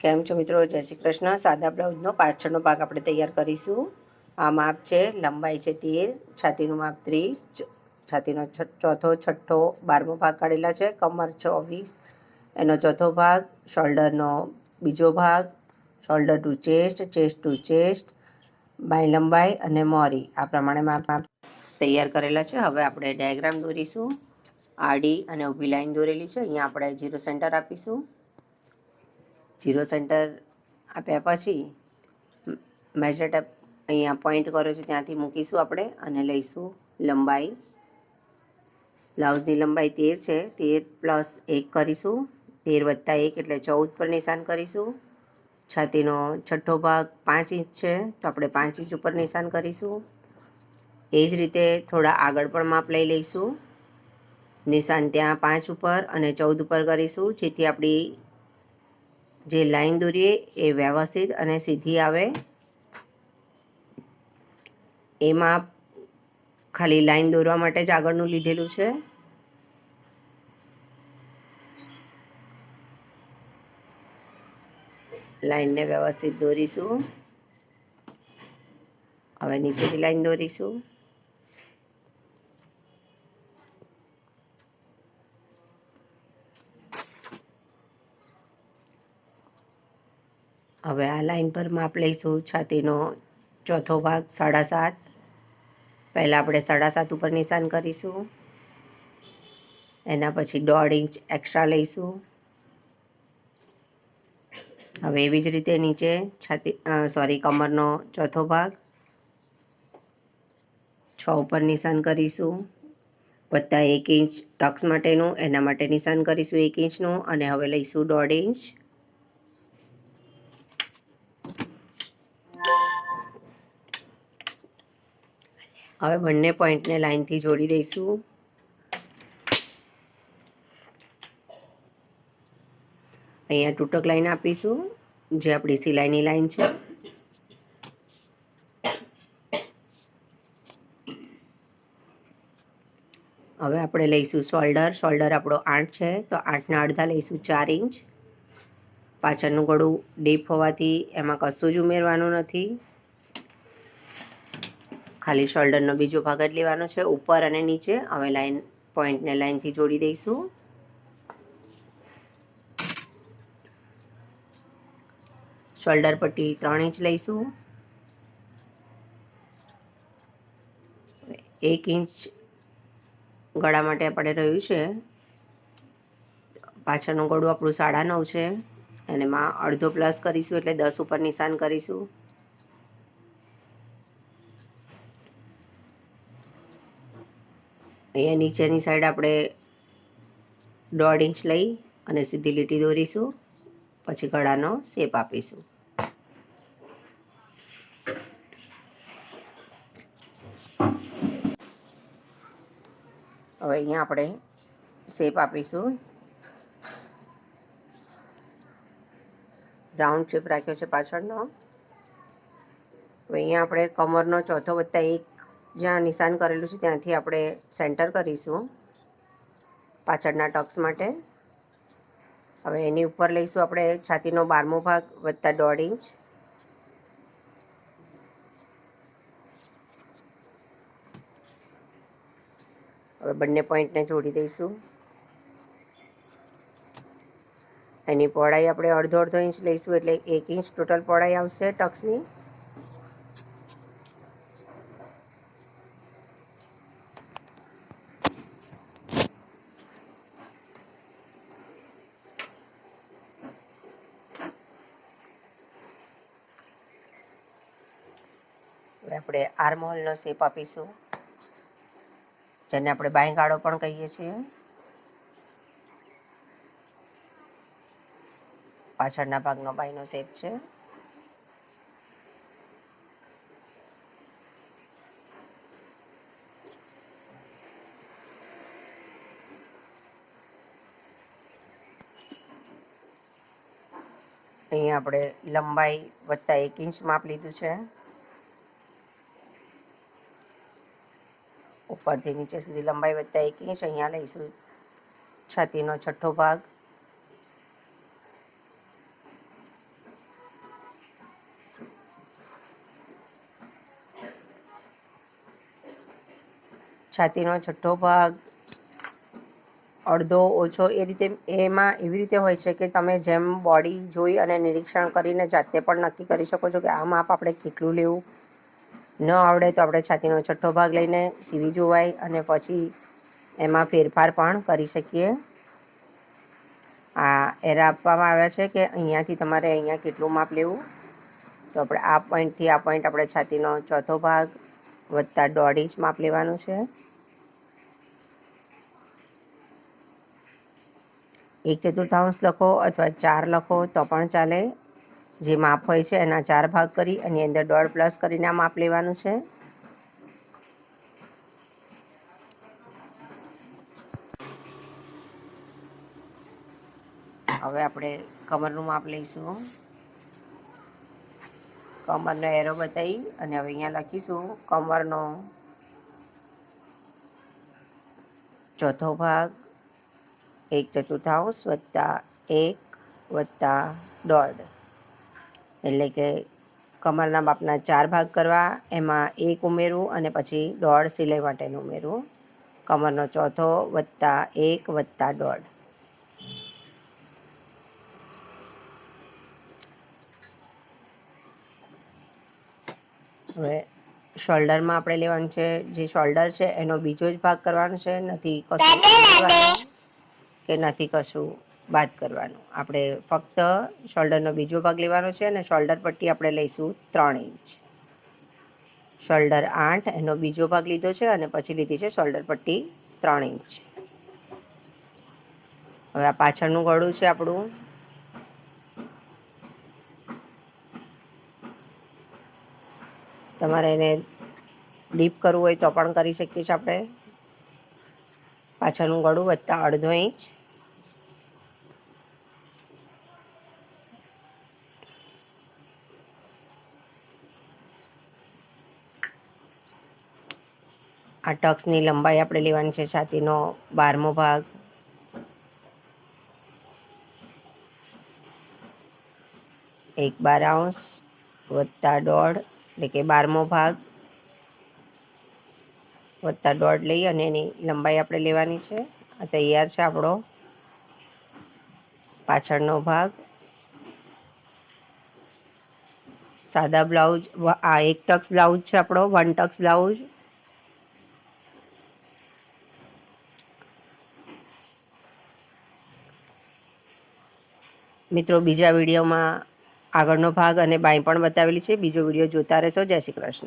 કેમ છો મિત્રો? જય શ્રી કૃષ્ણ. સાદા બ્લાઉઝનો પાછળનો ભાગ આપણે તૈયાર કરીશું. આ માપ છે, લંબાઈ છે તેર, છાતીનું માપ ત્રીસ છાતીનો ચોથો, છઠ્ઠો, બારમો ભાગ કાઢેલા છે, કમર ચોવીસ, એનો ચોથો ભાગ, શોલ્ડરનો બીજો ભાગ, shoulder to chest chest to chest, by લંબાઈ અને મોરી. આ પ્રમાણે માપ માપ તૈયાર કરેલા છે. હવે આપણે ડાયાગ્રામ દોરીશું. આડી અને ઊભી લાઈન દોરેલી છે. અહીંયા આપણે જીરો સેન્ટર આપીશું. જીરો સેન્ટર આપ્યા પછી મેજર ટેપ અહીંયા પોઈન્ટ કર્યો છે, ત્યાંથી મૂકીશું આપણે અને લઈશું લંબાઈ. બ્લાઉઝની લંબાઈ તેર છે, તેર પ્લસ એક કરીશું. તેર વત્તા એક એટલે ચૌદ પર નિશાન કરીશું. છાતીનો છઠ્ઠો ભાગ પાંચ ઇંચ છે, તો આપણે પાંચ ઇંચ ઉપર નિશાન કરીશું. એ જ રીતે થોડા આગળ પણ માપ લઈ લઈશું. નિશાન ત્યાં પાંચ ઉપર અને ચૌદ ઉપર કરીશું, જેથી આપણી જે લાઈન દોરીએ એ વ્યવસ્થિત અને સીધી આવે. એમાં ખાલી લાઈન દોરવા માટે જ આગળનું લીધેલું છે. લાઈનને વ્યવસ્થિત દોરીશું. હવે નીચેની લાઈન દોરીશું. હવે આ લાઈન પર માપ લઈશું છાતીનો ચોથો ભાગ, સાડા સાત. પહેલાં આપણે સાડા સાત ઉપર નિશાન કરીશું. એના પછી દોઢ ઇંચ એક્સ્ટ્રા લઈશું. હવે એવી જ રીતે નીચે છાતી સોરી કમરનો ચોથો ભાગ. છ ઉપર નિશાન કરીશું. વત્તા એક ઇંચ ટક્સ માટેનું, એના માટે નિશાન કરીશું એક ઇંચનું, અને હવે લઈશું દોઢ ઇંચ. હવે બંને પોઈન્ટને લાઇનથી જોડી દઈશું. અહીંયા તૂટક લાઈન આપીશું, જે આપણી સિલાઈની લાઈન છે. હવે આપણે લઈશું શોલ્ડર શોલ્ડર આપણો આઠ છે, તો આઠના અડધા લઈશું ચાર ઇંચ. પાછળનું ગળું ડીપ હોવાથી એમાં કશું જ ઉમેરવાનું નથી. ખાલી શોલ્ડરનો બીજો ભાગ જ લેવાનો છે. ઉપર અને નીચે હવે લાઈન, પોઈન્ટને લાઈનથી જોડી દઈશું. શોલ્ડર પટ્ટી ત્રણ ઇંચ લઈશું. એક ઇંચ ગળા માટે આપણે રહ્યું છે. પાછળનું ગળું આપણું સાડા નવ છે. અને એમાં અડધો પ્લસ કરીશું એટલે દસ ઉપર નિશાન કરીશું. અહીંયા નીચેની સાઈડ આપણે દોઢ ઇંચ લઈ અને સીધી લીટી દોરીશું, પછી ગળાનો શેપ આપીશું. હવે અહીંયા આપણે શેપ આપીશું. રાઉન્ડ શેપ રાખ્યો છે પાછળનો. હવે અહીંયા આપણે કમરનો ચોથો વત્તા એક જ્યાં નિશાન કરેલું છે, ત્યાંથી આપણે સેન્ટર કરીશું પાછળના ટક્સ માટે. હવે એની ઉપર લઈશું આપણે છાતીનો બારમો ભાગ વત્તા દોઢ ઇંચ. હવે બંને પોઈન્ટને જોડી દઈશું. એની પહોળાઈ આપણે અડધો અડધો ઇંચ લઈશું, એટલે એક ઇંચ ટોટલ પહોળાઈ આવશે ટક્સની. હવે આપણે આર્મહોલનો શેપ આપીશું. જેને આપણે બાંયગાળો પણ કહીએ છીએ. પાછળના ભાગનો બાયનો શેપ છે. અહીંયા આપણે લંબાઈ વત્તા એક ઇંચ માપ લીધું છે. ઉપરથી નીચે સુધી લંબાઈ વધતા એક ઇંચ અહીંયા લઈશું છાતીનો છઠ્ઠો ભાગ. છાતીનો છઠ્ઠો ભાગ. અડધો ઓછો, એ રીતે, એમાં એવી રીતે હોય છે કે તમે જેમ બોડી જોઈ અને નિરીક્ષણ કરીને જાતે પણ નક્કી કરી શકો છો કે આ માપ આપણે કેટલું લેવું. ન આવડે તો આપણે છાતીનો છઠ્ઠો ભાગ લઈને સીવી જોવાય અને પછી એમાં ફેરફાર પણ કરી શકીએ. આ એરા આપવામાં આવ્યા છે કે અહીંયાથી તમારે અહીંયા કેટલું માપ લેવું? તો આપણે આ પોઈન્ટથી આ પોઈન્ટ આપણે છાતીનો ચોથો ભાગ વત્તા દોઢ ઇંચ માપ લેવાનું છે. એક ચતુર્થાંશ લખો અથવા ચાર લખો તો પણ ચાલે. જે માપ હોય છે, એના ચાર ભાગ કરી એની અંદર દોઢ પ્લસ કરીને આ માપ લેવાનું છે. હવે આપણે કમરનું માપ લઈશું. કમરનો એરો બતાવી અને હવે અહીંયા લખીશું કમરનો ચોથો ભાગ, એક ચતુર્થાંશ વત્તા એક વત્તા દોઢ. એટલે કે કમરના માપના ચાર ભાગ કરવા એમાં એક ઉમેરવું અને પછી દોઢ સિલાઈ માટેનું ઉમેરવું. કમરનો ચોથો વત્તા એક વત્તા દોઢ. હવે શોલ્ડરમાં આપણે લેવાનું છે. જે શોલ્ડર છે એનો બીજો જ ભાગ કરવાનો છે. નથી કશું કે નથી કશું બાદ કરવાનું. આપણે ફક્ત શોલ્ડરનો બીજો ભાગ લેવાનો છે અને શોલ્ડર પટ્ટી આપણે લઈશું ત્રણ ઇંચ. શોલ્ડર આઠ, એનો બીજો ભાગ લીધો છે અને પછી લીધી છે શોલ્ડર પટ્ટી ત્રણ ઇંચ. હવે આ પાછળનું ગળું છે આપણું. તમારે એને ડીપ કરવું હોય તો પણ કરી શકીએ છીએ આપણે. પાછળનું ગળું વધતા અડધો ઇંચ. આ ટક્સની લંબાઈ આપણે લેવાની છે છાતીનો બારમો ભાગ. એક બારાંશ વત્તા દોઢ, એટલે કે બારમો ભાગ. વત્તા દોઢ લઈ અને એની લંબાઈ આપણે લેવાની છે. આ તૈયાર છે આપણો પાછળનો ભાગ. સાદા બ્લાઉઝ, આ એક ટક્સ બ્લાઉઝ છે આપણો, વન ટક્સ બ્લાઉઝ. મિત્રો, બીજા વિડીયોમાં આગળનો ભાગ અને બાઈ પણ બતાવેલી છે. બીજો વીડિયો જોતા રહેશો. જય શ્રી કૃષ્ણ.